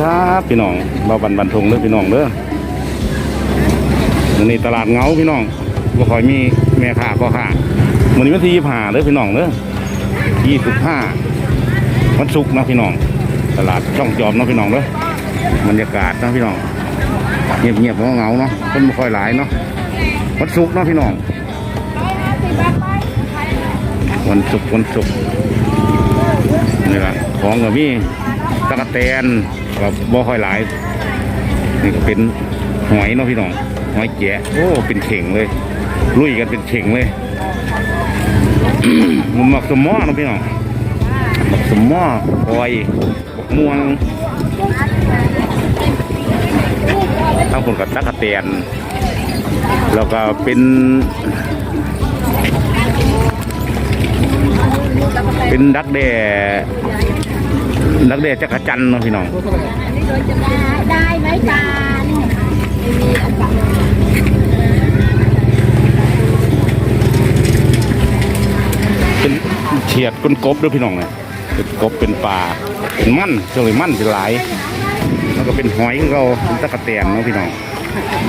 ครับพี่น้องเราบันบันทงเด้อพี่น้องเด้อมื้อนี้ตลาดเงาพี่น้องบ่ค่อยมีแม่ค้าพ่อค้ามื้อนี้วันที่25เด้อพี่น้องเด้อ25วันศุกร์นะพี่น้อง ตลาดช่องจอมนะพี่น้องเด้อบรรยากาศนะพี่น้องเงียบๆเงาเนาะคนบ่ค่อยหลายเนาะวันศุกร์เนาะพี่น้องวันศุกร์วันศุกร์นี่แหละของก็มีตะกะแตน กับบ่ค่อยหลายนี่ก็เป็นหอยเนาะพี่น้องหอยแกะโอ้เป็นเข่งเลย ลุยกันเป็นเข่งเลยมันหมักสมอเนาะพี่น้องหมักสมอคอยบกม่วงทั้งคนกับตะกะแตนแล้วก็เป็นเป็นดักแด่ ดักแด่จักรจันทร์เนาะพี่น้องได้ไหมจานเป็นเฉียดก้นกบด้วยพี่น้องเนี่ยเป็นกบเป็นปลาเป็นมันช่วงนี้มันเป็นหลาย แล้วก็เป็นหอยของเราเป็นตะกะแตนเนาะพี่น้อง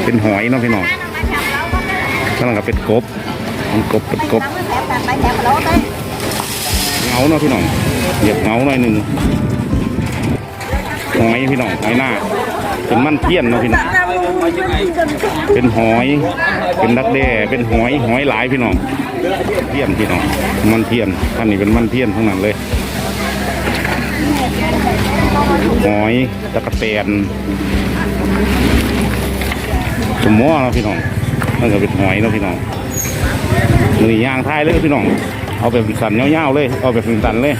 เป็นหอยเนาะพี่น้องแล้วก็เป็นกบเป็นกบเป็นกบ เงาเนาะพี่น้องเหยียบเงาหน่อยหนึ่งหอยพี่น้องหอยหน้าเป็นมันเทียนเนาะพี่น้องเป็นหอย เป็นดักแด้เป็นหอยหอยหลายพี่น้องเทียนพี่น้องมันเทียนท่านนี้เป็นมันเทียนทั้งนั้นเลยหอยตะกะแตนสมมอเนาะพี่น้องนั่นก็เป็นหอยเนาะพี่น้องมือย่างท้ายเลยพี่น้อง เอาแบบสันเงาวๆเลย เอาแบบสันเลย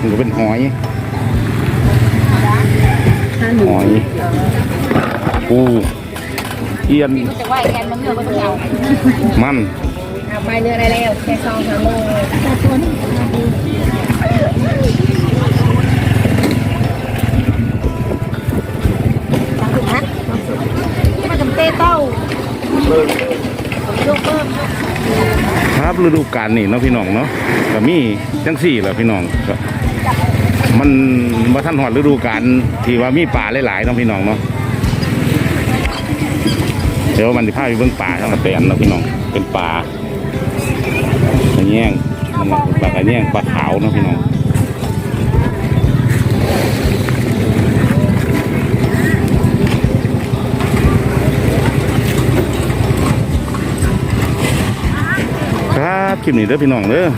มันก็เป็นหอยหอยปูเอียนจะไหวแทนมันเนื้อมันยาวมันไปเนื้อได้แล้วแค่ซองสามโลมาทำเต้เต้า ลูกเพิ่มครับฤดูกาลนี่เนาะพี่น้องเนาะก็มีจังสี่แหละพี่น้องก็มันมาท่านหอดฤดูกาลที่ว่ามีป่าหลายๆเนาะพี่น้องเนาะเดี๋ยวมันจะพาไปเบิ่งป่าทั้งแตนเนาะพี่น้องเป็นป่ากระแยงมันน่ะปลากระแยงปลาขาวเนาะพี่น้อง ครับคลิปนี้เด้อพี่น้องเด้อ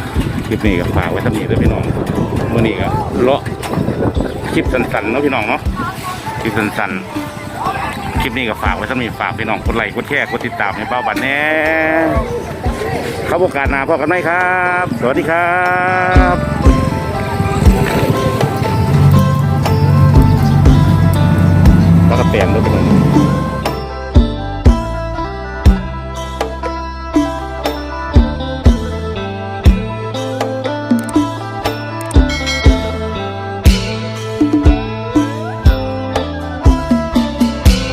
คลิปนี้ก็ฝากไว้ทำนี้เด้อพี่น้องมื่อนี้ก็เลาะคลิปสั้นๆเนาะพี่น้องเนาะคลิปสั้นๆคลิปนี้ก็ฝากไว้ถ้ามีฝากพี่น้องกดไลค์กดแชร์กดติดตามให้เป้าบันแน่ครับโอกาสหน้าพ่อกันไหมครับ สวัสดีครับ